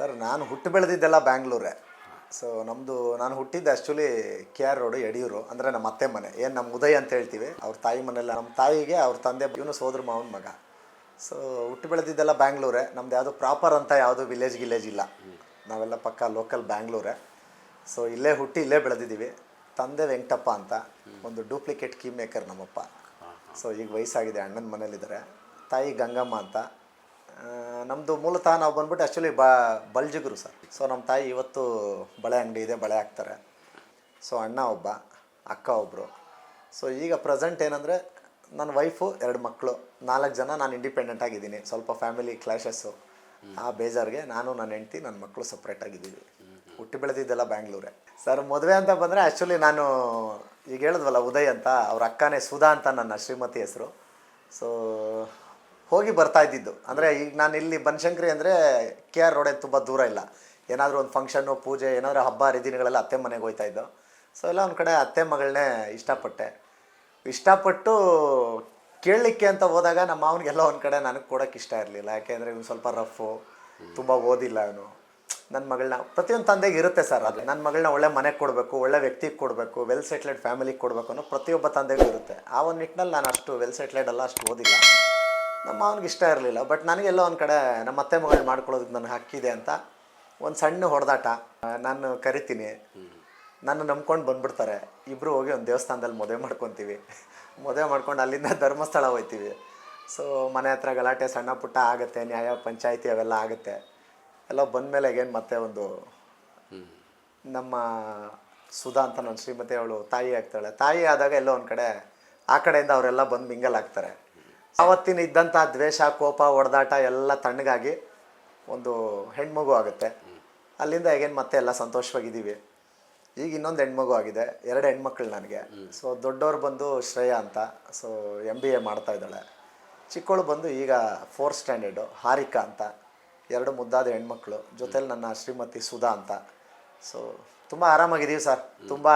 Sir, ನಾನು ಹುಟ್ಟು ಬೆಳೆದಿದ್ದೆಲ್ಲ ಬ್ಯಾಂಗ್ಳೂರೇ. So ನಮ್ಮದು ನಾನು ಹುಟ್ಟಿದ್ದು actually K R road Yediyur, ಅಂದರೆ ನಮ್ಮ ಅತ್ತೆ ಮನೆ. ಏನು ನಮ್ಮ ಉದಯ್ ಅಂತ ಹೇಳ್ತೀವಿ. ಅವ್ರ ತಾಯಿ ಮನೆಯಲ್ಲ ನಮ್ಮ ತಾಯಿಗೆ ಅವ್ರ ತಂದೆ ಇವನು ಸೋದರ ಮಾವನ ಮಗ. ಸೊ ಹುಟ್ಟು ಬೆಳೆದಿದ್ದೆಲ್ಲ ಬ್ಯಾಂಗ್ಳೂರೇ. ನಮ್ದು ಯಾವುದು ಪ್ರಾಪರ್ ಅಂತ ಯಾವುದು ವಿಲೇಜ್ ಗಿಲೇಜ್ ಇಲ್ಲ. ನಾವೆಲ್ಲ ಪಕ್ಕ ಲೋಕಲ್ ಬ್ಯಾಂಗ್ಳೂರೇ. ಸೊ ಇಲ್ಲೇ ಹುಟ್ಟಿ ಇಲ್ಲೇ ಬೆಳೆದಿದ್ದೀವಿ. ತಂದೆ ವೆಂಕಟಪ್ಪ ಅಂತ, ಒಂದು ಡೂಪ್ಲಿಕೇಟ್ ಕೀ ಮೇಕರ್ ನಮ್ಮಪ್ಪ. ಸೊ ಈಗ ವಯಸ್ಸಾಗಿದೆ, ಅಣ್ಣನ ಮನೇಲಿದ್ದಾರೆ. ತಾಯಿ ಗಂಗಮ್ಮ ಅಂತ. ನಮ್ಮದು ಮೂಲತಃ ನಾವು ಬಂದ್ಬಿಟ್ಟು ಆ್ಯಕ್ಚುಲಿ ಬ, ಬಲ್ಜಿಗರು ಸರ್. ಸೊ ನಮ್ಮ ತಾಯಿ ಇವತ್ತು ಬಳೆ ಅಂಗಡಿ ಇದೆ, ಬಳೆ ಹಾಕ್ತಾರೆ. ಸೊ ಅಣ್ಣ ಒಬ್ಬ, ಅಕ್ಕ ಒಬ್ಬರು ಸೊ ಈಗ ಪ್ರೆಸೆಂಟ್ ಏನಂದರೆ ನನ್ನ ವೈಫು ಎರಡು ಮಕ್ಕಳು ನಾಲ್ಕು ಜನ ನಾನು ಇಂಡಿಪೆಂಡೆಂಟ್ ಆಗಿದ್ದೀನಿ. ಸ್ವಲ್ಪ ಫ್ಯಾಮಿಲಿ ಕ್ಲಾಶಸ್ಸು ಆ ಬೇಜಾರ್ಗೆ ನಾನು, ನನ್ನ ಹೆಂಡ್ತಿ, ನನ್ನ ಮಕ್ಕಳು ಸಪ್ರೇಟ್ ಆಗಿದ್ದೀವಿ. ಹುಟ್ಟಿ ಬೆಳೆದಿದ್ದೆಲ್ಲ ಬ್ಯಾಂಗ್ಳೂರೇ. ಸರ್ ಮದುವೆ ಅಂತ ಬಂದರೆ ಆ್ಯಕ್ಚುಲಿ ನಾನು ಈಗ ಹೇಳಿದ್ವಲ್ಲ, ಉದಯ್ ಅಂತ, ಅವ್ರ ಅಕ್ಕನೇ ಸುಧಾ ಅಂತ ನನ್ನ ಶ್ರೀಮತಿ ಹೆಸರು. ಸೊ ಹೋಗಿ ಬರ್ತಾ ಇದ್ದಿದ್ದು. ಅಂದರೆ ಈಗ ನಾನು ಇಲ್ಲಿ ಬನಶಂಕರಿ ಅಂದರೆ ಕೆ ಆರ್ ರೋಡೇ ತುಂಬ ದೂರ ಇಲ್ಲ. ಏನಾದರೂ ಒಂದು ಫಂಕ್ಷನ್ನು ಪೂಜೆ, ಏನಾದರೂ ಹಬ್ಬ, ಹರಿದಿನಗಳೆಲ್ಲ ಅತ್ತೆ ಮನೆಗೆ ಹೋಯ್ತಾ ಇದ್ದೋ. ಸೊ ಎಲ್ಲ ಒಂದು ಕಡೆ ಅತ್ತೆ ಮಗಳನ್ನೇ ಇಷ್ಟಪಟ್ಟೆ. ಇಷ್ಟಪಟ್ಟು ಕೇಳಲಿಕ್ಕೆ ಅಂತ ಹೋದಾಗ ನಮ್ಮ ಮಾವನಿಗೆಲ್ಲ ಒಂದು ಕಡೆ ನನಗೆ ಕೊಡೋಕೆ ಇಷ್ಟ ಇರಲಿಲ್ಲ. ಯಾಕೆಂದರೆ ಇವ್ನು ಸ್ವಲ್ಪ ರಫು ತುಂಬ ಓದಿಲ್ಲ ಅವನು. ನನ್ನ ಮಗಳನ್ನ ಪ್ರತಿಯೊಂದು ತಂದೆಗೆ ಇರುತ್ತೆ ಸರ್ ಅದು. ನನ್ನ ಮಗಳನ್ನ ಒಳ್ಳೆ ಮನೆಗೆ ಕೊಡಬೇಕು, ಒಳ್ಳೆ ವ್ಯಕ್ತಿಗೆ ಕೊಡಬೇಕು ವೆಲ್ ಸೆಟ್ಲೆಡ್ ಫ್ಯಾಮಿಲಿಗೆ ಕೊಡಬೇಕು ಅನ್ನೋ ಪ್ರತಿಯೊಬ್ಬ ತಂದೆಗೂ ಇರುತ್ತೆ. ಆ ಒಂದು ನಿಟ್ಟಿನಲ್ಲಿ ನಾನು ಅಷ್ಟು ವೆಲ್ ಸೆಟ್ಲೆಡ್ ಅಲ್ಲ, ಅಷ್ಟು ಓದಿಲ್ಲ. ನಮ್ಮ ಮಾವನಿಗೆ ಇಷ್ಟ ಇರಲಿಲ್ಲ ಬಟ್ ನನಗೆಲ್ಲ ಒಂದು ಕಡೆ ನಮ್ಮ ಅತ್ತೆ ಮಗಳು ಮಾಡ್ಕೊಳ್ಳೋದಕ್ಕೆ ನನಗೆ ಹಕ್ಕಿದೆ ಅಂತ ಒಂದು ಸಣ್ಣ ಹೊಡೆದಾಟ, ನಾನು ಕರಿತೀನಿ. ನನ್ನ ನಂಬ್ಕೊಂಡು ಬಂದ್ಬಿಡ್ತಾರೆ. ಇಬ್ಬರು ಹೋಗಿ ಒಂದು ದೇವಸ್ಥಾನದಲ್ಲಿ ಮದುವೆ ಮಾಡ್ಕೊತೀವಿ. ಮದುವೆ ಮಾಡ್ಕೊಂಡು ಅಲ್ಲಿಂದ ಧರ್ಮಸ್ಥಳ ಹೋಗ್ತೀವಿ ಸೊ ಮನೆ ಹತ್ರ ಗಲಾಟೆ ಸಣ್ಣ ಪುಟ್ಟ ಆಗುತ್ತೆ, ನ್ಯಾಯ, ಪಂಚಾಯಿತಿ ಅವೆಲ್ಲ ಆಗುತ್ತೆ. ಎಲ್ಲ ಬಂದಮೇಲೆ ಏನು ಮತ್ತೆ ಒಂದು ನಮ್ಮ ಸುಧಾ ಅಂತ ನನ್ನ ಶ್ರೀಮತಿ ಅವಳು ತಾಯಿ ಆಗ್ತಾಳೆ. ತಾಯಿ ಆದಾಗ ಎಲ್ಲೋ ಒಂದು ಕಡೆ ಆ ಕಡೆಯಿಂದ ಅವರೆಲ್ಲ ಬಂದು ಮಿಂಗಲ್ ಆಗ್ತಾರೆ. ಆವತ್ತಿನ ಇದ್ದಂಥ ದ್ವೇಷ, ಕೋಪ ಹೊಡೆದಾಟ ಎಲ್ಲ ತಣ್ಣಗಾಗಿ ಒಂದು ಹೆಣ್ಮಗು ಆಗುತ್ತೆ. ಅಲ್ಲಿಂದ ಹೇಗೇನು ಮತ್ತೆ ಎಲ್ಲ ಸಂತೋಷವಾಗಿದ್ದೀವಿ. ಈಗ ಇನ್ನೊಂದು ಹೆಣ್ಮಗು ಆಗಿದೆ. ಎರಡು ಹೆಣ್ಮಕ್ಳು ನನಗೆ. ಸೊ ದೊಡ್ಡವ್ರು ಬಂದು ಶ್ರೇಯಾ ಅಂತ. ಸೊ ಎಂ ಬಿ ಎ ಮಾಡ್ತಾ ಇದ್ದಾಳೆ. ಚಿಕ್ಕವಳು ಬಂದು ಈಗ ಫೋರ್ತ್ ಸ್ಟ್ಯಾಂಡರ್ಡು ಹಾರಿಕಾ ಅಂತ. ಎರಡು ಮುದ್ದಾದ ಹೆಣ್ಮಕ್ಳು. ಜೊತೆಲಿ ನನ್ನ ಶ್ರೀಮತಿ ಸುಧಾ ಅಂತ. ಸೊ ತುಂಬ ಆರಾಮಾಗಿದ್ದೀವಿ ಸರ್. ತುಂಬ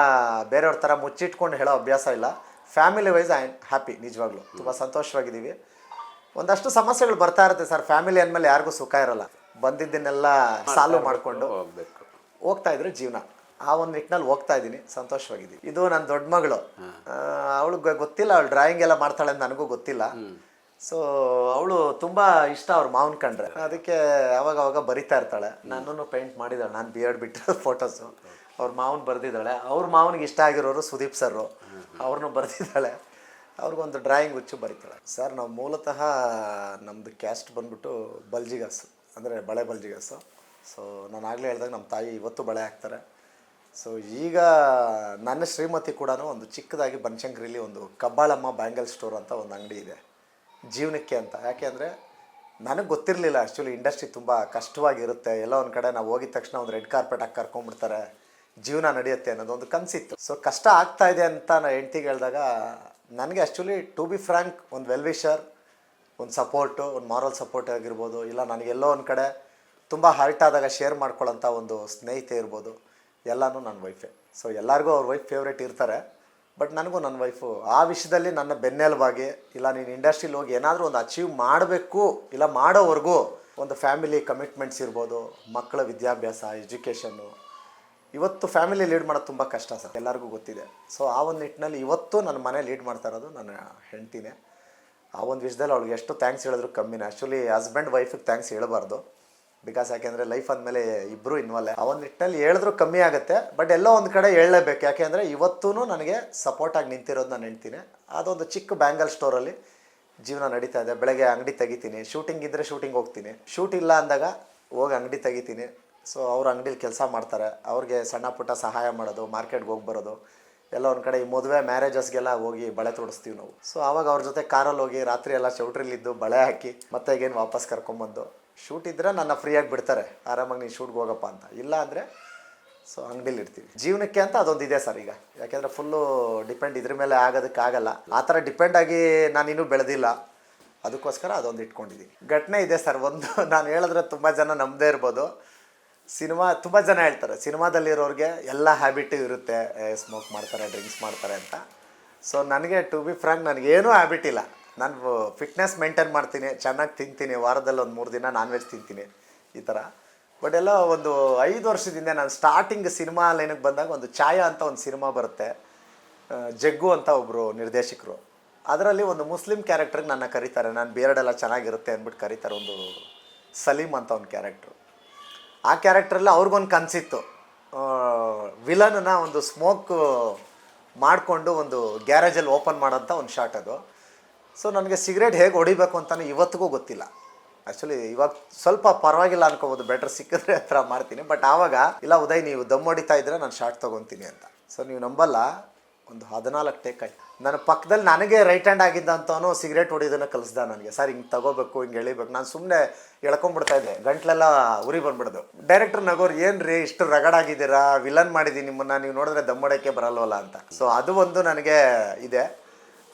ಬೇರೆಯವ್ರ ಥರ ಮುಚ್ಚಿಟ್ಕೊಂಡು ಹೇಳೋ ಅಭ್ಯಾಸ ಇಲ್ಲ. ಫ್ಯಾಮಿಲಿ ವೈಸ್ ಐ ಹ್ಯಾಪಿ ನಿಜವಾಗ್ಲೂ. ತುಂಬ ಸಂತೋಷವಾಗಿದ್ದೀವಿ. ಒಂದಷ್ಟು ಸಮಸ್ಯೆಗಳು ಬರ್ತಾ ಇರುತ್ತೆ ಸರ್. ಫ್ಯಾಮಿಲಿ ಅಂದಮೇಲೆ ಯಾರಿಗೂ ಸುಖ ಇರಲ್ಲ. ಬಂದಿದ್ದನ್ನೆಲ್ಲ ಸಾಲ್ವ್ ಮಾಡಿಕೊಂಡು ಹೋಗ್ಬೇಕು. ಹೋಗ್ತಾ ಇದ್ರೆ ಜೀವನ. ಆ ಒಂದು ನಿಟ್ಟಿನಲ್ಲಿ ಹೋಗ್ತಾ ಇದ್ದೀನಿ. ಸಂತೋಷವಾಗಿದ್ದೀನಿ ಇದು ನನ್ನ ದೊಡ್ಡ ಮಗಳು. ಅವಳಿಗೆ ಗೊತ್ತಿಲ್ಲ. ಅವಳು ಡ್ರಾಯಿಂಗ್ ಎಲ್ಲ ಮಾಡ್ತಾಳೆ ಅಂತ ನನಗೂ ಗೊತ್ತಿಲ್ಲ. ಸೊ ಅವಳು ತುಂಬ ಇಷ್ಟ ಅವ್ರ ಮಾವನ್ ಕಂಡ್ರೆ. ಅದಕ್ಕೆ ಅವಾಗ ಅವಾಗ ಬರಿತಾ ಇರ್ತಾಳೆ. ನನ್ನನ್ನು ಪೇಂಟ್ ಮಾಡಿದಾಳೆ. ನಾನು ಬಿ ಎಡ್ ಬಿಟ್ಟಿರೋ ಫೋಟೋಸು ಅವ್ರ ಮಾವನ್ ಬರೆದಿದ್ದಾಳೆ. ಅವ್ರ ಮಾವನಿಗೆ ಇಷ್ಟ ಆಗಿರೋರು ಸುದೀಪ್ ಸರ್ರು. ಅವ್ರನ್ನೂ ಬರೆದಿದ್ದಾಳೆ. ಅವ್ರಿಗೊಂದು ಡ್ರಾಯಿಂಗ್ ಹುಚ್ಚು ಬರೀತಾಳೆ ಸರ್ ನಾವು ಮೂಲತಃ ನಮ್ಮದು ಕ್ಯಾಸ್ಟ್ ಬಂದ್ಬಿಟ್ಟು ಬಲ್ಜಿಗಾಸು ಅಂದರೆ ಬಳೆ ಬಲ್ಜಿಗಾಸು ಸೊ ನಾನು ಆಗಲೇ ಹೇಳಿದಾಗ ನಮ್ಮ ತಾಯಿ ಇವತ್ತು ಬಳೆ ಹಾಕ್ತಾರೆ. ಸೊ ಈಗ ನನ್ನ ಶ್ರೀಮತಿ ಕೂಡ ಒಂದು ಚಿಕ್ಕದಾಗಿ ಬನಶಂಕರಿಲಿ ಒಂದು ಕಬ್ಬಾಳಮ್ಮ ಬ್ಯಾಂಗಲ್ ಸ್ಟೋರ್ ಅಂತ ಒಂದು ಅಂಗಡಿ ಇದೆ. ಜೀವನಕ್ಕೆ ಅಂತ. ಯಾಕೆ ಅಂದರೆ ನನಗೆ ಗೊತ್ತಿರಲಿಲ್ಲ ಆ್ಯಕ್ಚುಲಿ ಇಂಡಸ್ಟ್ರಿ ತುಂಬ ಕಷ್ಟವಾಗಿರುತ್ತೆ. ಎಲ್ಲ ಒಂದು ಕಡೆ ನಾವು ಹೋಗಿದ ತಕ್ಷಣ ಒಂದು ರೆಡ್ ಕಾರ್ಪೆಟ್ ಹಾಕಿ ಕರ್ಕೊಂಡ್ಬಿಡ್ತಾರೆ. ಜೀವನ ನಡೆಯುತ್ತೆ ಅನ್ನೋದು ಒಂದು ಕನಸಿತ್ತು. ಸೊ ಕಷ್ಟ ಆಗ್ತಾ ಇದೆ ಅಂತ ನಾನು ಹೆಂಡ್ತಿಗೆ ಹೇಳಿದಾಗ ನನಗೆ ಆ್ಯಕ್ಚುಲಿ ಟು ಬಿ ಫ್ರ್ಯಾಂಕ್ ಒಂದು ವೆಲ್ ವಿಷರ್ ಒಂದು ಸಪೋರ್ಟು ಒಂದು ಮಾರಲ್ ಸಪೋರ್ಟ್ ಆಗಿರ್ಬೋದು, ಇಲ್ಲ ನನಗೆಲ್ಲೋ ಒಂದು ಕಡೆ ತುಂಬ ಹರ್ಟ್ ಆದಾಗ ಶೇರ್ ಮಾಡ್ಕೊಳ್ಳೋಂಥ ಒಂದು ಸ್ನೇಹಿತೆ ಇರ್ಬೋದು, ಎಲ್ಲನೂ ನನ್ನ ವೈಫೆ ಸೊ ಎಲ್ಲರಿಗೂ ಅವ್ರ ವೈಫ್ ಫೇವ್ರೇಟ್ ಇರ್ತಾರೆ ಬಟ್ ನನಗೂ ನನ್ನ ವೈಫು ಆ ವಿಷಯದಲ್ಲಿ ನನ್ನ ಬೆನ್ನೆಲುಬಾಗಿ, ಇಲ್ಲ ನೀನು ಇಂಡಸ್ಟ್ರೀಲಿ ಹೋಗಿ ಏನಾದರೂ ಒಂದು ಅಚೀವ್ ಮಾಡಬೇಕು, ಇಲ್ಲ ಮಾಡೋವರೆಗೂ ಒಂದು ಫ್ಯಾಮಿಲಿ ಕಮಿಟ್ಮೆಂಟ್ಸ್ ಇರ್ಬೋದು, ಮಕ್ಕಳ ವಿದ್ಯಾಭ್ಯಾಸ ಎಜುಕೇಷನ್ನು ಇವತ್ತು ಫ್ಯಾಮಿಲಿ ಲೀಡ್ ಮಾಡೋದು ತುಂಬ ಕಷ್ಟ ಸರ್, ಎಲ್ಲರಿಗೂ ಗೊತ್ತಿದೆ. ಸೊ ಆ ಒಂದು ನಿಟ್ಟಿನಲ್ಲಿ ಇವತ್ತು ನನ್ನ ಮನೆ ಲೀಡ್ ಮಾಡ್ತಾ ಇರೋದು ನನ್ನ ಹೆಂಡ್ತಿನೇ. ಆ ಒಂದು ವಿಷಯದಲ್ಲಿ ಅವಳಿಗೆ ಎಷ್ಟು ಥ್ಯಾಂಕ್ಸ್ ಹೇಳಿದ್ರು ಕಮ್ಮಿನೇ. ಆ್ಯಕ್ಚುಲಿ ಹಸ್ಬೆಂಡ್ ವೈಫಿಗೆ ಥ್ಯಾಂಕ್ಸ್ ಹೇಳಬಾರ್ದು. ಬಿಕಾಸ್ ಯಾಕೆಂದರೆ ಲೈಫ್ ಅಂದಮೇಲೆ ಇಬ್ಬರು ಇನ್ವಾಲ್ವ್ ಆ ಒಂದು ನಿಟ್ಟಿನಲ್ಲಿ ಹೇಳಿದ್ರು ಕಮ್ಮಿ ಆಗುತ್ತೆ ಬಟ್ ಎಲ್ಲೋ ಒಂದು ಕಡೆ ಹೇಳಲೇಬೇಕು. ಯಾಕೆಂದರೆ ಇವತ್ತೂ ನನಗೆ ಸಪೋರ್ಟಾಗಿ ನಿಂತಿರೋದು ನಾನು ಹೆಣ್ತೀನಿ ಅದೊಂದು ಚಿಕ್ಕ ಬ್ಯಾಂಗಲ್ ಸ್ಟೋರಲ್ಲಿ ಜೀವನ ನಡೀತಾ ಇದೆ. ಬೆಳಗ್ಗೆ ಅಂಗಡಿ ತೆಗಿತೀನಿ. ಶೂಟಿಂಗ್ ಇದ್ದರೆ ಶೂಟಿಂಗ್ ಹೋಗ್ತೀನಿ. ಶೂಟ್ ಇಲ್ಲ ಅಂದಾಗ ಹೋಗಿ ಅಂಗಡಿ ತೆಗಿತೀನಿ. ಸೊ ಅವ್ರ ಅಂಗಡಿಲಿ ಕೆಲಸ ಮಾಡ್ತಾರೆ. ಅವ್ರಿಗೆ ಸಣ್ಣ ಪುಟ್ಟ ಸಹಾಯ ಮಾಡೋದು, ಮಾರ್ಕೆಟ್ಗೆ ಹೋಗಿ ಬರೋದು. ಎಲ್ಲ ಒಂದು ಕಡೆ ಈ ಮದುವೆ ಮ್ಯಾರೇಜಸ್ಗೆಲ್ಲ ಹೋಗಿ ಬಳೆ ತೊಡಿಸ್ತೀವಿ ನಾವು. ಸೊ ಆವಾಗ ಅವ್ರ ಜೊತೆ ಕಾರಲ್ಲಿ ಹೋಗಿ ರಾತ್ರಿ ಎಲ್ಲ ಚೌಟ್ರಿಲಿದ್ದು ಬಳೆ ಹಾಕಿ ಮತ್ತೆ ಈಗೇನು ವಾಪಸ್ ಕರ್ಕೊಂಬಂದು. ಶೂಟ್ ಇದ್ದರೆ ನನ್ನ ಫ್ರೀಯಾಗಿ ಬಿಡ್ತಾರೆ. ಆರಾಮಾಗಿ ನೀನು ಶೂಟ್ಗೆ ಹೋಗಪ್ಪ ಅಂತ. ಇಲ್ಲ ಅಂದರೆ ಸೊ ಅಂಗಡಿಲಿ ಇರ್ತೀವಿ. ಜೀವನಕ್ಕೆ ಅಂತ ಅದೊಂದು ಇದೆ ಸರ್ ಈಗ. ಯಾಕೆಂದರೆ ಫುಲ್ಲು ಡಿಪೆಂಡ್ ಇದ್ರ ಮೇಲೆ ಆಗೋದಕ್ಕಾಗಲ್ಲ ಆ ಥರ ಡಿಪೆಂಡ್ ಆಗಿ ನಾನು ಇನ್ನೂ ಬೆಳೆದಿಲ್ಲ. ಅದಕ್ಕೋಸ್ಕರ ಅದೊಂದು ಇಟ್ಕೊಂಡಿದ್ದೀನಿ ಘಟನೆ ಇದೆ ಸರ್. ಒಂದು, ನಾನು ಹೇಳಿದ್ರೆ ತುಂಬ ಜನ ನಂಬದೇ ಇರ್ಬೋದು. ಸಿನಿಮಾ ತುಂಬ ಜನ ಹೇಳ್ತಾರೆ, ಸಿನಿಮಾದಲ್ಲಿರೋರಿಗೆ ಎಲ್ಲ ಹ್ಯಾಬಿಟ್ ಇರುತ್ತೆ ಸ್ಮೋಕ್ ಮಾಡ್ತಾರೆ ಡ್ರಿಂಕ್ಸ್ ಮಾಡ್ತಾರೆ ಅಂತ. ಸೊ ನನಗೆ ಟು ಬಿ ಫ್ರ್ಯಾಂಕ್ ನನಗೇನೂ ಹ್ಯಾಬಿಟ್ ಇಲ್ಲ. ನಾನು ಫಿಟ್ನೆಸ್ ಮೇಂಟೈನ್ ಮಾಡ್ತೀನಿ, ಚೆನ್ನಾಗಿ ತಿಂತೀನಿ, ವಾರದಲ್ಲಿ ಒಂದು ಮೂರು ದಿನ ನಾನ್ ವೆಜ್ ತಿಂತೀನಿ, ಈ ಥರ ಬಟ್ ಎಲ್ಲ ಒಂದು ಐದು ವರ್ಷದಿಂದ ನಾನು ಸ್ಟಾರ್ಟಿಂಗ್ ಸಿನಿಮಾ ಲೈನಿಗೆ ಬಂದಾಗ ಒಂದು ಛಾಯಾ ಅಂತ ಒಂದು ಸಿನಿಮಾ ಬರುತ್ತೆ ಜಗ್ಗು ಅಂತ ಒಬ್ಬರು ನಿರ್ದೇಶಕರು. ಅದರಲ್ಲಿ ಒಂದು ಮುಸ್ಲಿಂ ಕ್ಯಾರೆಕ್ಟ್ರಿಗೆ ನನ್ನ ಕರೀತಾರೆ, ನಾನು ಬೇರೆಡೆಲ್ಲ ಚೆನ್ನಾಗಿರುತ್ತೆ ಅಂದ್ಬಿಟ್ಟು ಕರೀತಾರೆ, ಒಂದು ಸಲೀಮ್ ಅಂತ ಒಂದು ಕ್ಯಾರೆಕ್ಟ್ರು ಆ ಕ್ಯಾರೆಕ್ಟ್ರಲ್ಲಿ ಅವ್ರಿಗೊಂದು ಕನಸಿತ್ತು. ವಿಲನ್ನ ಒಂದು ಸ್ಮೋಕ್ ಮಾಡಿಕೊಂಡು ಒಂದು ಗ್ಯಾರೇಜಲ್ಲಿ ಓಪನ್ ಮಾಡೋಂಥ ಒಂದು ಶಾಟ್ ಅದು. ಸೊ ನನಗೆ ಸಿಗರೇಟ್ ಹೇಗೆ ಹೊಡಿಬೇಕು ಅಂತಲೂ ಇವತ್ತಿಗೂ ಗೊತ್ತಿಲ್ಲ. ಆ್ಯಕ್ಚುಲಿ ಇವಾಗ ಸ್ವಲ್ಪ ಪರವಾಗಿಲ್ಲ ಅನ್ಕೋಬೋದು. ಬೆಟರ್ ಸಿಕ್ಕಿದ್ರೆ ಹತ್ರ ಮಾಡ್ತೀನಿ. ಬಟ್ ಆವಾಗ, ಇಲ್ಲ ಉದಯ್, ನೀವು ದಮ್ ಹೊಡಿತಾ ಇದ್ರೆ ನಾನು ಶಾರ್ಟ್ ತೊಗೊತೀನಿ ಅಂತ. ಸೊ ನೀವು ನಂಬಲ್ಲ. ಒಂದು ಹದಿನಾಲ್ಕು ಟೇಕ್ ಆಯ್ತು. ನನ್ನ ಪಕ್ಕದಲ್ಲಿ ನನಗೆ ರೈಟ್ ಹ್ಯಾಂಡ್ ಆಗಿದ್ದಂಥವನು ಸಿಗರೇಟ್ ಹೊಡಿಯೋದನ್ನ ಕಲಿಸ್ದ ನನಗೆ. ಸರ್, ಹಿಂಗೆ ತಗೋಬೇಕು, ಹಿಂಗೆ ಎಳಿಬೇಕು. ನಾನು ಸುಮ್ಮನೆ ಎಳ್ಕೊಂಡ್ಬಿಡ್ತಾ ಇದ್ದೆ. ಗಂಟ್ಲೆಲ್ಲ ಉರಿ ಬಂದ್ಬಿಡೋದು. ಡೈರೆಕ್ಟರ್ ನಗೋರು ಏನು ರೀ ಇಷ್ಟು ರಗಡಾಗಿದ್ದೀರಾ ವಿಲನ್ ಮಾಡಿದ್ದೀನಿ ನಿಮ್ಮನ್ನು. ನೀವು ನೋಡಿದ್ರೆ ದಮ್ಮಡಕ್ಕೆ ಬರಲ್ವಲ್ಲ ಅಂತ. ಸೊ ಅದು ಒಂದು ನನಗೆ ಇದೆ.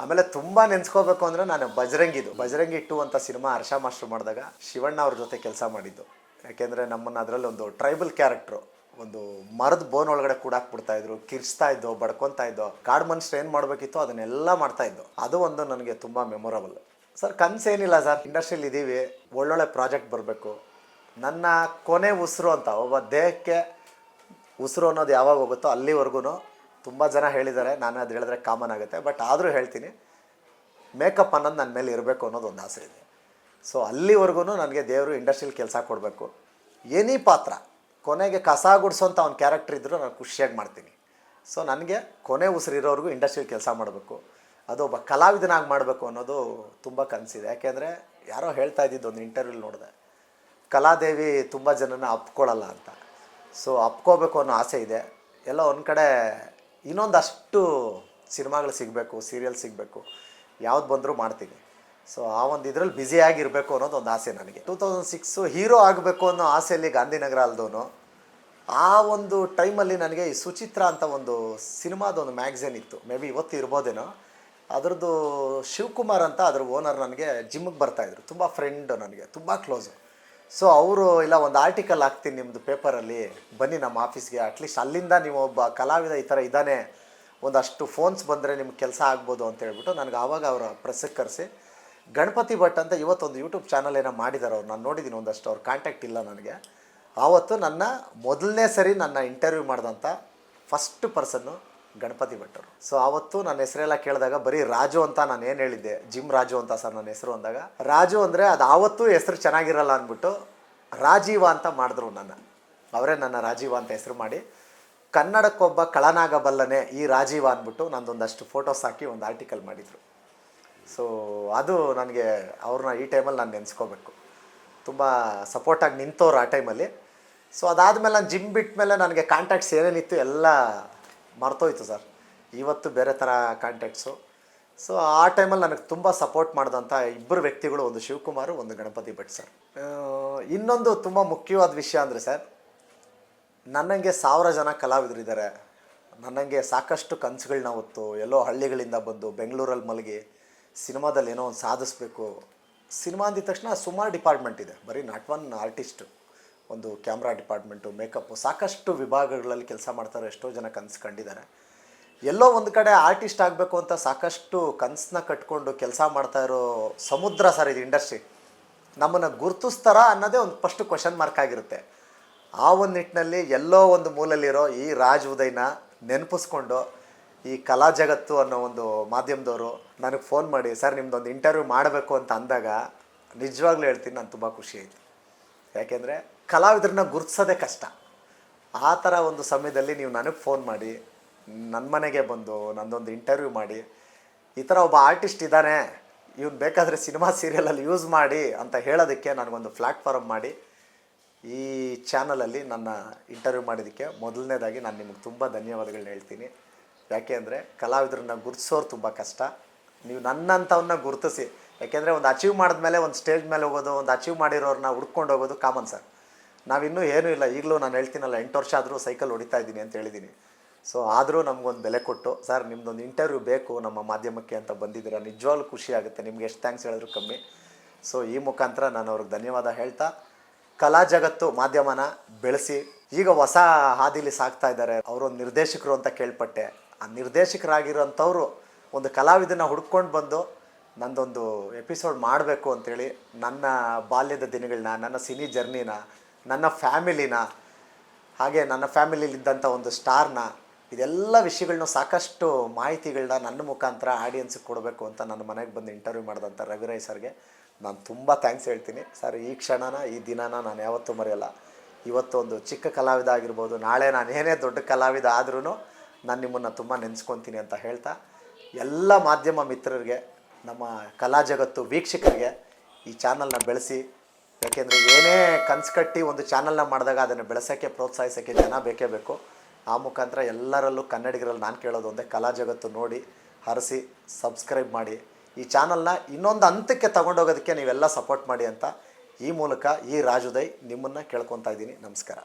ಆಮೇಲೆ ತುಂಬ ನೆನ್ಸ್ಕೋಬೇಕು ಅಂದರೆ ನಾನು ಬಜರಂಗಿದು. ಬಜರಂಗಿ ಟು ಅಂತ ಸಿನಿಮಾ ಹರ್ಷ ಮಾಸ್ಟರ್ ಮಾಡಿದಾಗ ಶಿವಣ್ಣ ಅವ್ರ ಜೊತೆ ಕೆಲಸ ಮಾಡಿದ್ದು. ಯಾಕೆಂದರೆ ನಮ್ಮನ್ನು ಅದರಲ್ಲಿ ಒಂದು ಟ್ರೈಬಲ್ ಕ್ಯಾರೆಕ್ಟ್ರು ಒಂದು ಮರದ ಬೋನ್ ಒಳಗಡೆ ಕೂಡಾಕ್ಬಿಡ್ತಾ ಇದ್ರು ಕಿರ್ಸ್ತಾ ಇದ್ದೋ, ಬಡ್ಕೊತಾ ಇದ್ದೋ, ಕಾಡು ಮನುಷ್ಯರು ಏನು ಮಾಡಬೇಕಿತ್ತು ಅದನ್ನೆಲ್ಲ ಮಾಡ್ತಾ ಇದ್ದು. ಅದು ಒಂದು ನನಗೆ ತುಂಬ ಮೆಮೊರಬಲ್ ಸರ್ ಕನಸೇನಿಲ್ಲ ಸರ್ ಇಂಡಸ್ಟ್ರಿಯಲ್ಲಿ ಇದ್ದೀವಿ, ಒಳ್ಳೊಳ್ಳೆ ಪ್ರಾಜೆಕ್ಟ್ ಬರಬೇಕು. ನನ್ನ ಕೊನೆ ಉಸಿರು ಅಂತ, ಒಬ್ಬ ದೇಹಕ್ಕೆ ಉಸಿರು ಅನ್ನೋದು ಯಾವಾಗ ಹೋಗುತ್ತೋ ಅಲ್ಲಿವರೆಗೂ ತುಂಬ ಜನ ಹೇಳಿದ್ದಾರೆ, ನಾನು ಅದು ಹೇಳಿದ್ರೆ ಕಾಮನ್ ಆಗುತ್ತೆ ಬಟ್ ಆದರೂ ಹೇಳ್ತೀನಿ ಮೇಕಪ್ ಅನ್ನೋದು ನನ್ನ ಮೇಲೆ ಇರಬೇಕು ಅನ್ನೋದು ಒಂದು ಆಸೆ ಇದೆ. ಸೊ ಅಲ್ಲಿವರೆಗೂ ನನಗೆ ದೇವರು ಇಂಡಸ್ಟ್ರಿಯಲ್ಲಿ ಕೆಲಸ ಕೊಡಬೇಕು. ಎನಿ ಪಾತ್ರ ಕೊನೆಗೆ ಕಸ ಗುಡಿಸೋಂಥ ಅವ್ನ ಕ್ಯಾರೆಕ್ಟರ್ ಇದ್ದರೂ ನಾನು ಖುಷಿಯಾಗಿ ಮಾಡ್ತೀನಿ. ಸೊ ನನಗೆ ಕೊನೆ ಉಸಿರಿರೋರ್ಗೂ ಇಂಡಸ್ಟ್ರಿಯಲ್ಲಿ ಕೆಲಸ ಮಾಡಬೇಕು. ಅದು ಒಬ್ಬ ಕಲಾವಿದನಾಗಿ ಮಾಡಬೇಕು ಅನ್ನೋದು ತುಂಬ ಕನಸಿದೆ. ಯಾಕೆಂದರೆ ಯಾರೋ ಹೇಳ್ತಾ ಇದ್ದಿದ್ದು ಒಂದು ಇಂಟರ್ವ್ಯೂಲ್ ನೋಡಿದೆ, ಕಲಾದೇವಿ ತುಂಬ ಜನನ ಅಪ್ಕೊಳ್ಳಲ್ಲ ಅಂತ. ಸೊ ಅಪ್ಕೋಬೇಕು ಅನ್ನೋ ಆಸೆ ಇದೆ. ಎಲ್ಲ ಒಂದು ಕಡೆ ಇನ್ನೊಂದಷ್ಟು ಸಿನಿಮಾಗಳು ಸಿಗಬೇಕು ಸೀರಿಯಲ್ ಸಿಗಬೇಕು. ಯಾವ್ದು ಬಂದರೂ ಮಾಡ್ತೀನಿ. ಸೊ ಆ ಒಂದು ಇದರಲ್ಲಿ ಬ್ಯುಸಿಯಾಗಿರಬೇಕು ಅನ್ನೋದು ಒಂದು ಆಸೆ ನನಗೆ. ಟೂ ತೌಸಂಡ್ ಸಿಕ್ಸು ಹೀರೋ ಆಗಬೇಕು ಅನ್ನೋ ಆಸೆಯಲ್ಲಿ ಗಾಂಧಿನಗರ ಅಲ್ದೋನು, ಆ ಒಂದು ಟೈಮಲ್ಲಿ ನನಗೆ ಈ ಸುಚಿತ್ರ ಅಂತ ಒಂದು ಸಿನಿಮಾದ ಒಂದು ಮ್ಯಾಗ್ಝಿನ್ ಇತ್ತು. ಮೇ ಬಿ ಇವತ್ತು ಇರ್ಬೋದೇನೋ. ಅದರದ್ದು ಶಿವಕುಮಾರ್ ಅಂತ ಅದ್ರ ಓನರ್ ನನಗೆ ಜಿಮ್ಗೆ ಬರ್ತಾಯಿದ್ರು ತುಂಬ ಫ್ರೆಂಡು ನನಗೆ, ತುಂಬ ಕ್ಲೋಸು ಸೊ ಅವರು ಇಲ್ಲ, ಒಂದು ಆರ್ಟಿಕಲ್ ಹಾಕ್ತೀನಿ ನಿಮ್ಮದು ಪೇಪರಲ್ಲಿ ಬನ್ನಿ ನಮ್ಮ ಆಫೀಸ್ಗೆ ಅಟ್ಲೀಸ್ಟ್ ಅಲ್ಲಿಂದ ನೀವು ಒಬ್ಬ ಕಲಾವಿದ ಈ ಥರ ಇದ್ದಾನೆ. ಒಂದಷ್ಟು ಫೋನ್ಸ್ ಬಂದರೆ ನಿಮ್ಗೆ ಕೆಲಸ ಆಗ್ಬೋದು ಅಂತ ಹೇಳ್ಬಿಟ್ಟು ನನಗೆ ಆವಾಗ ಅವರ ಪ್ರೆಸ್ಸಿಗೆ ಕರೆಸಿ ಗಣಪತಿ ಭಟ್ ಅಂತ ಇವತ್ತೊಂದು ಯೂಟ್ಯೂಬ್ ಚಾನಲ್ ಏನೋ ಮಾಡಿದ್ದಾರೆ ಅವ್ರು. ನಾನು ನೋಡಿದ್ದೀನಿ ಒಂದಷ್ಟು. ಅವ್ರ ಕಾಂಟ್ಯಾಕ್ಟ್ ಇಲ್ಲ ನನಗೆ. ಆವತ್ತು ನನ್ನ ಮೊದಲನೇ ಸರಿ ನನ್ನ ಇಂಟರ್ವ್ಯೂ ಮಾಡಿದಂಥ ಫಸ್ಟ್ ಪರ್ಸನ್ನು ಗಣಪತಿ ಭಟ್ಟರು ಸೊ ಆವತ್ತು ನನ್ನ ಹೆಸರೆಲ್ಲ ಕೇಳಿದಾಗ ಬರೀ ರಾಜು ಅಂತ ನಾನು ಏನು ಹೇಳಿದ್ದೆ? ಜಿಮ್ ರಾಜು ಅಂತ ಸರ್ ನನ್ನ ಹೆಸರು ಅಂದಾಗ. ರಾಜು ಅಂದರೆ ಅದು ಆವತ್ತು ಹೆಸರು ಚೆನ್ನಾಗಿರಲ್ಲ ಅಂದ್ಬಿಟ್ಟು ರಾಜೀವ ಅಂತ ಮಾಡಿದ್ರು ನನ್ನ. ಅವರೇ ನನ್ನ ರಾಜೀವ ಅಂತ ಹೆಸರು ಮಾಡಿ ಕನ್ನಡಕ್ಕೊಬ್ಬ ಕಳನಾಗಬಲ್ಲನೆ ಈ ರಾಜೀವ ಅಂದ್ಬಿಟ್ಟು ನಂದೊಂದಷ್ಟು ಫೋಟೋಸ್ ಹಾಕಿ ಒಂದು ಆರ್ಟಿಕಲ್ ಮಾಡಿದರು. ಸೊ ಅದು ನನಗೆ ಅವ್ರನ್ನ ಈ ಟೈಮಲ್ಲಿ ನಾನು ನೆನೆಸ್ಕೋಬೇಕು. ತುಂಬ ಸಪೋರ್ಟಾಗಿ ನಿಂತವ್ರು ಆ ಟೈಮಲ್ಲಿ ಸೊ ಅದಾದಮೇಲೆ ನಾನು ಜಿಮ್ ಬಿಟ್ಟ ಮೇಲೆ ನನಗೆ ಕಾಂಟ್ಯಾಕ್ಟ್ಸ್ ಏನೇನಿತ್ತು ಎಲ್ಲ ಮರ್ತೋಯ್ತು ಸರ್ ಇವತ್ತು ಬೇರೆ ಥರ ಕಾಂಟ್ಯಾಕ್ಟ್ಸು ಸೊ ಆ ಟೈಮಲ್ಲಿ ನನಗೆ ತುಂಬ ಸಪೋರ್ಟ್ ಮಾಡಿದಂಥ ಇಬ್ಬರು ವ್ಯಕ್ತಿಗಳು, ಒಂದು ಶಿವಕುಮಾರ್, ಒಂದು ಗಣಪತಿ ಭಟ್ ಸರ್ ಇನ್ನೊಂದು ತುಂಬ ಮುಖ್ಯವಾದ ವಿಷಯ ಅಂದರೆ ಸರ್ ನನ್ನಂಗೆ ಸಾವಿರ ಜನ ಕಲಾವಿದರಿದ್ದಾರೆ ನನ್ನಂಗೆ ಸಾಕಷ್ಟು ಕನಸುಗಳನ್ನ ಹೊತ್ತು, ಎಲ್ಲೋ ಹಳ್ಳಿಗಳಿಂದ ಬಂದು ಬೆಂಗಳೂರಲ್ಲಿ ಮಲಗಿ ಸಿನಿಮಾದಲ್ಲಿ ಏನೋ ಒಂದು ಸಾಧಿಸ್ಬೇಕು. ಸಿನಿಮಾ ಅಂದಿದ ತಕ್ಷಣ ಸುಮಾರು ಡಿಪಾರ್ಟ್ಮೆಂಟ್ ಇದೆ. ಬರೀ ನಾಟ್ ಒನ್ ಆರ್ಟಿಸ್ಟು, ಒಂದು ಕ್ಯಾಮ್ರಾ ಡಿಪಾರ್ಟ್ಮೆಂಟು, ಮೇಕಪ್ಪು, ಸಾಕಷ್ಟು ವಿಭಾಗಗಳಲ್ಲಿ ಕೆಲಸ ಮಾಡ್ತಾರೆ ಎಷ್ಟೋ ಜನ ಕನಸು ಕಂಡಿದ್ದಾರೆ. ಎಲ್ಲೋ ಒಂದು ಕಡೆ ಆರ್ಟಿಸ್ಟ್ ಆಗಬೇಕು ಅಂತ ಸಾಕಷ್ಟು ಕನಸನ್ನ ಕಟ್ಕೊಂಡು ಕೆಲಸ ಮಾಡ್ತಾ ಇರೋ ಸಮುದ್ರ ಸರ್ ಇದು ಇಂಡಸ್ಟ್ರಿ. ನಮ್ಮನ್ನು ಗುರುತಿಸ್ತಾರ ಅನ್ನೋದೇ ಒಂದು ಫಸ್ಟ್ ಕ್ವಶನ್ ಮಾರ್ಕ್ ಆಗಿರುತ್ತೆ. ಆ ಒಂದು ನಿಟ್ಟಿನಲ್ಲಿ ಎಲ್ಲೋ ಒಂದು ಮೂಲಲ್ಲಿರೋ ಈ ರಾಜ್ ಉದಯ್ನ ನೆನಪಿಸ್ಕೊಂಡು ಈ ಕಲಾ ಜಗತ್ತು ಅನ್ನೋ ಒಂದು ಮಾಧ್ಯಮದವರು ನನಗೆ ಫೋನ್ ಮಾಡಿ, ಸರ್, ನಿಮ್ದೊಂದು ಇಂಟರ್ವ್ಯೂ ಮಾಡಬೇಕು ಅಂತ ಅಂದಾಗ ನಿಜವಾಗ್ಲೂ ಹೇಳ್ತೀನಿ ನಾನು ತುಂಬ ಖುಷಿ ಆಯಿತು. ಯಾಕೆಂದರೆ ಕಲಾವಿದ್ರನ್ನ ಗುರುತಿಸೋದೇ ಕಷ್ಟ. ಆ ಥರ ಒಂದು ಸಮಯದಲ್ಲಿ ನೀವು ನನಗೆ ಫೋನ್ ಮಾಡಿ ನನ್ನ ಮನೆಗೆ ಬಂದು ನಂದೊಂದು ಇಂಟರ್ವ್ಯೂ ಮಾಡಿ, ಈ ಥರ ಒಬ್ಬ ಆರ್ಟಿಸ್ಟ್ ಇದ್ದಾನೆ, ಇವ್ನು ಬೇಕಾದರೆ ಸಿನಿಮಾ ಸೀರಿಯಲಲ್ಲಿ ಯೂಸ್ ಮಾಡಿ ಅಂತ ಹೇಳೋದಕ್ಕೆ ನನಗೊಂದು ಪ್ಲ್ಯಾಟ್ಫಾರ್ಮ್ ಮಾಡಿ, ಈ ಚಾನಲಲ್ಲಿ ನನ್ನ ಇಂಟರ್ವ್ಯೂ ಮಾಡಿದ್ದಕ್ಕೆ ಮೊದಲನೇದಾಗಿ ನಾನು ನಿಮಗೆ ತುಂಬ ಧನ್ಯವಾದಗಳನ್ನ ಹೇಳ್ತೀನಿ. ಯಾಕೆ ಅಂದರೆ ಕಲಾವಿದ್ರನ್ನ ಗುರುತಿಸೋರು ತುಂಬ ಕಷ್ಟ. ನೀವು ನನ್ನಂಥವನ್ನ ಗುರುತಿಸಿ. ಯಾಕೆಂದರೆ ಒಂದು ಅಚೀವ್ ಮಾಡಿದ್ಮೇಲೆ ಒಂದು ಸ್ಟೇಜ್ ಮೇಲೆ ಹೋಗೋದು, ಒಂದು ಅಚೀವ್ ಮಾಡಿರೋರನ್ನ ಹುಡ್ಕೊಂಡು ಹೋಗೋದು ಕಾಮನ್ ಸರ್ ನಾವಿನ್ನೂ ಏನೂ ಇಲ್ಲ. ಈಗಲೂ ನಾನು ಹೇಳ್ತೀನಲ್ಲ, ಎಂಟು ವರ್ಷ ಆದರೂ ಸೈಕಲ್ ಹೊಡಿತಾ ಇದ್ದೀನಿ ಅಂತ ಹೇಳಿದ್ದೀನಿ ಸೊ ಆದರೂ ನಮಗೊಂದು ಬೆಲೆ ಕೊಟ್ಟು, ಸರ್ ನಿಮ್ಮದೊಂದು ಇಂಟರ್ವ್ಯೂ ಬೇಕು, ನಮ್ಮ ಮಾಧ್ಯಮಕ್ಕೆ ಅಂತ ಬಂದಿದ್ದೀರ. ನಿಜವಾಗ್ಲೂ ಖುಷಿ ಆಗುತ್ತೆ. ನಿಮ್ಗೆ ಎಷ್ಟು ಥ್ಯಾಂಕ್ಸ್ ಹೇಳಿದ್ರು ಕಮ್ಮಿ. ಸೊ ಈ ಮುಖಾಂತರ ನಾನು ಅವ್ರಿಗೆ ಧನ್ಯವಾದ ಹೇಳ್ತಾ, ಕಲಾ ಜಗತ್ತು ಮಾಧ್ಯಮನ ಬೆಳೆಸಿ. ಈಗ ಹೊಸ ಹಾದಿಲಿ ಸಾಕ್ತಾ ಇದ್ದಾರೆ. ಅವರೊಂದು ನಿರ್ದೇಶಕರು ಅಂತ ಕೇಳ್ಪಟ್ಟೆ. ಆ ನಿರ್ದೇಶಕರಾಗಿರೋಂಥವ್ರು ಒಂದು ಕಲಾವಿದನ ಹುಡ್ಕೊಂಡು ಬಂದು ನಂದೊಂದು ಎಪಿಸೋಡ್ ಮಾಡಬೇಕು ಅಂತೇಳಿ ನನ್ನ ಬಾಲ್ಯದ ದಿನಗಳನ್ನ, ನನ್ನ ಸಿನಿ ಜರ್ನಿನ, ನನ್ನ ಫ್ಯಾಮಿಲಿನ, ಹಾಗೆ ನನ್ನ ಫ್ಯಾಮಿಲಿಲಿದ್ದಂಥ ಒಂದು ಸ್ಟಾರ್ನ, ಇದೆಲ್ಲ ವಿಷಯಗಳನ್ನ ಸಾಕಷ್ಟು ಮಾಹಿತಿಗಳನ್ನ ನನ್ನ ಮುಖಾಂತರ ಆಡಿಯನ್ಸಿಗೆ ಕೊಡಬೇಕು ಅಂತ ನನ್ನ ಮನೆಗೆ ಬಂದು ಇಂಟರ್ವ್ಯೂ ಮಾಡಿದಂಥ ರವಿರಾಯ್ ಸರ್ಗೆ ನಾನು ತುಂಬ ಥ್ಯಾಂಕ್ಸ್ ಹೇಳ್ತೀನಿ. ಸರ್, ಈ ಕ್ಷಣನ, ಈ ದಿನನ ನಾನು ಯಾವತ್ತೂ ಮರೆಯಲ್ಲ. ಇವತ್ತು ಒಂದು ಚಿಕ್ಕ ಕಲಾವಿದ ಆಗಿರ್ಬೋದು, ನಾಳೆ ನಾನು ಏನೇ ದೊಡ್ಡ ಕಲಾವಿದ ಆದ್ರೂ ನಾನು ನಿಮ್ಮನ್ನು ತುಂಬ ನೆನೆಸ್ಕೊತೀನಿ ಅಂತ ಹೇಳ್ತಾ, ಎಲ್ಲ ಮಾಧ್ಯಮ ಮಿತ್ರರಿಗೆ, ನಮ್ಮ ಕಲಾ ಜಗತ್ತು ವೀಕ್ಷಕರಿಗೆ ಈ ಚಾನಲ್ನ ಬೆಳೆಸಿ. ಯಾಕೆಂದರೆ ಏನೇ ಕನ್ಸು ಕಟ್ಟಿ ಒಂದು ಚಾನಲ್ನ ಮಾಡಿದಾಗ ಅದನ್ನು ಬೆಳೆಸೋಕ್ಕೆ, ಪ್ರೋತ್ಸಾಹಿಸೋಕ್ಕೆ ಜನ ಬೇಕೇ ಬೇಕು. ಆ ಮುಖಾಂತರ ಎಲ್ಲರಲ್ಲೂ ಕನ್ನಡಿಗರಲ್ಲಿ ನಾನು ಕೇಳೋದು ಒಂದೇ, ಕಲಾ ಜಗತ್ತು ನೋಡಿ, ಹರಿಸಿ ಸಬ್ಸ್ಕ್ರೈಬ್ ಮಾಡಿ. ಈ ಚಾನಲ್ನ ಇನ್ನೊಂದು ಹಂತಕ್ಕೆ ತಗೊಂಡೋಗೋದಕ್ಕೆ ನೀವೆಲ್ಲ ಸಪೋರ್ಟ್ ಮಾಡಿ ಅಂತ ಈ ಮೂಲಕ ಈ ರಾಜುದೈ ನಿಮ್ಮನ್ನು ಕೇಳ್ಕೊತಾ ಇದ್ದೀನಿ. ನಮಸ್ಕಾರ.